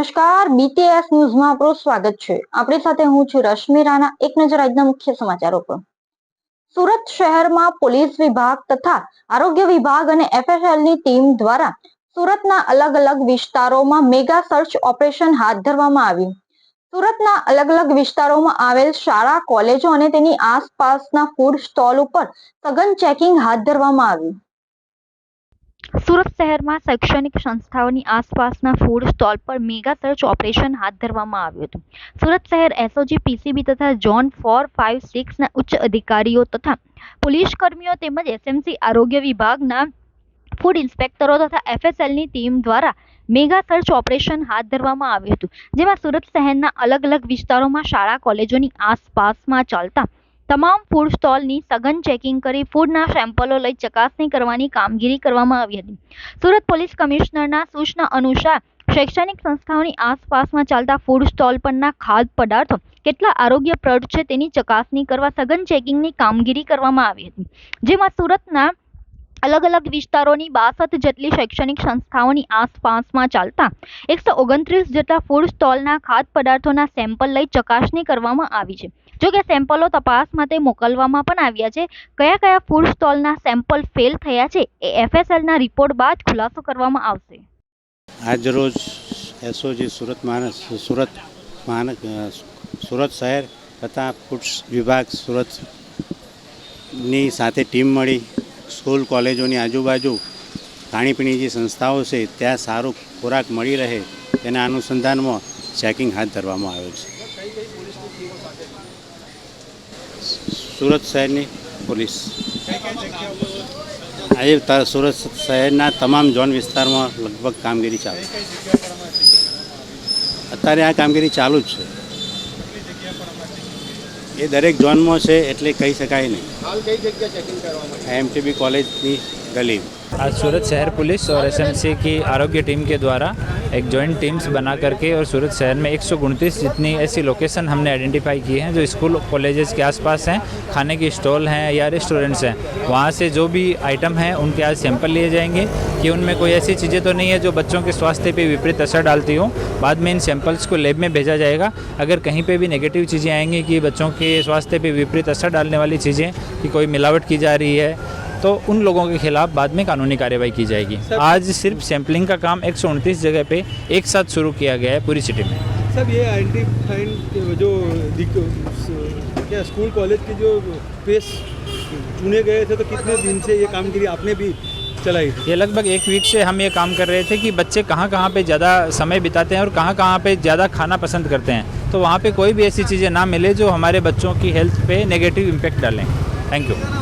નમસ્કાર બીટીએસ ન્યૂઝમાં આપનું સ્વાગત છે. આપણી સાથે હું છું રશ્મિ રાણા. એક નજર આજના મુખ્ય સમાચારો પર. સુરત શહેરમાં પોલીસ વિભાગ તથા આરોગ્ય વિભાગ અને એફએસએલની ટીમ દ્વારા સુરતના અલગ અલગ વિસ્તારોમાં મેગા સર્ચ ઓપરેશન હાથ ધરવામાં આવ્યું. સુરતના અલગ અલગ વિસ્તારોમાં આવેલ શાળા, કોલેજો અને તેની આસપાસના ફૂડ સ્ટોલ ઉપર સઘન ચેકિંગ હાથ ધરવામાં આવ્યું. સુરત શહેરમાં શૈક્ષણિક સંસ્થાઓની આસપાસના ફૂડ સ્ટોલ પર મેગા સર્ચ ઓપરેશન હાથ ધરવામાં આવ્યું હતું. સુરત શહેર એસઓજી પીસીબી તથા ઝોન ફોર ફાઇવ સિક્સના ઉચ્ચ અધિકારીઓ તથા પોલીસ કર્મીઓ તેમજ એસએમસી આરોગ્ય વિભાગના ફૂડ ઇન્સ્પેક્ટરો તથા એફએસએલની ટીમ દ્વારા મેગા સર્ચ ઓપરેશન હાથ ધરવામાં આવ્યું હતું. જેમાં સુરત શહેરના અલગ અલગ વિસ્તારોમાં શાળા, કોલેજોની આસપાસમાં ચાલતા તમામ ફૂડ સ્ટોલની સઘન ચેકિંગ કરી ફૂડના સેમ્પલો લઈ ચકાસણી કરવાની કામગીરી કરવામાં આવી હતી. સુરત પોલીસ કમિશનરના સૂચના અનુસાર શૈક્ષણિક સંસ્થાઓની આસપાસમાં ચાલતા ફૂડ સ્ટોલ પરના ખાદ્ય પદાર્થો કેટલા આરોગ્યપ્રદ છે તેની ચકાસણી કરવા સઘન ચેકિંગની કામગીરી કરવામાં આવી હતી. જેમાં સુરતના અલગ અલગ વિસ્તારોની બાસઠ જેટલી શૈક્ષણિક સંસ્થાઓની આસપાસમાં ચાલતા એકસો ઓગણત્રીસ જેટલા ફૂડ સ્ટોલના ખાદ્ય પદાર્થોના સેમ્પલ લઈ ચકાસણી કરવામાં આવી છે. જો કે સેમ્પલો તપાસ માટે મોકલવામાં પણ આવ્યા છે. કયા કયા ફૂડ સ્ટોલના સેમ્પલ ફેલ થયા છે એ એફએસએલના રિપોર્ટ બાદ ખુલાસો કરવામાં આવશે. આજરોજ એસઓજી સુરત માનસ સુરત માન સુરત શહેર તથા ફૂડ્સ વિભાગ સુરતની સાથે ટીમ મળી. સ્કૂલ, કોલેજોની આજુબાજુ ખાણીપીણી જે સંસ્થાઓ છે, ત્યાં સારો ખોરાક મળી રહે તેના અનુસંધાનમાં ચેકિંગ હાથ ધરવામાં આવ્યું છે. સુરત શહેરની પોલીસ. આજે સુરત શહેરના તમામ ઝોન વિસ્તારમાં લગભગ કામગીરી ચાલુ. અત્યારે આ કામગીરી ચાલુ જ છે. એ દરેક ઝોનમાં છે એટલે કહી શકાય નહીં. એમટીબી કોલેજની ગલી आज सूरत शहर पुलिस और एसएमसी की आरोग्य टीम के द्वारा एक जॉइंट टीम्स बना करके और सूरत शहर में एक जितनी ऐसी लोकेशन हमने आइडेंटिफाई की हैं, जो स्कूल कॉलेजेस के आसपास हैं, खाने की स्टॉल हैं या रेस्टोरेंट्स हैं। वहाँ से जो भी आइटम हैं, उनके आज सैंपल लिए जाएँगे कि उनमें कोई ऐसी चीज़ें तो नहीं है जो बच्चों के स्वास्थ्य पर विपरीत असर डालती हो। बाद में इन सैंपल्स को लैब में भेजा जाएगा। अगर कहीं पर भी नेगेटिव चीज़ें आएँगी कि बच्चों के स्वास्थ्य पर विपरीत असर डालने वाली चीज़ें, कि कोई मिलावट की जा रही है तो उन लोगों के खिलाफ बाद में कानूनी कार्यवाही की जाएगी। आज सिर्फ़ सैंपलिंग का काम एक सौ उनतीस जगह पे एक साथ शुरू किया गया है पूरी सिटी में। सब ये जो क्या स्कूल कॉलेज के जो पेस चुने गए थे तो कितने दिन से ये कामगिरी आपने भी चलाई ये लगभग एक वीक से हम ये काम कर रहे थे कि बच्चे कहाँ कहाँ पे ज़्यादा समय बिताते हैं और कहाँ कहाँ पे ज़्यादा खाना पसंद करते हैं। तो वहाँ पे कोई भी ऐसी चीज़ें ना मिले जो हमारे बच्चों की हेल्थ पे नेगेटिव इम्पेक्ट डालें। Thank you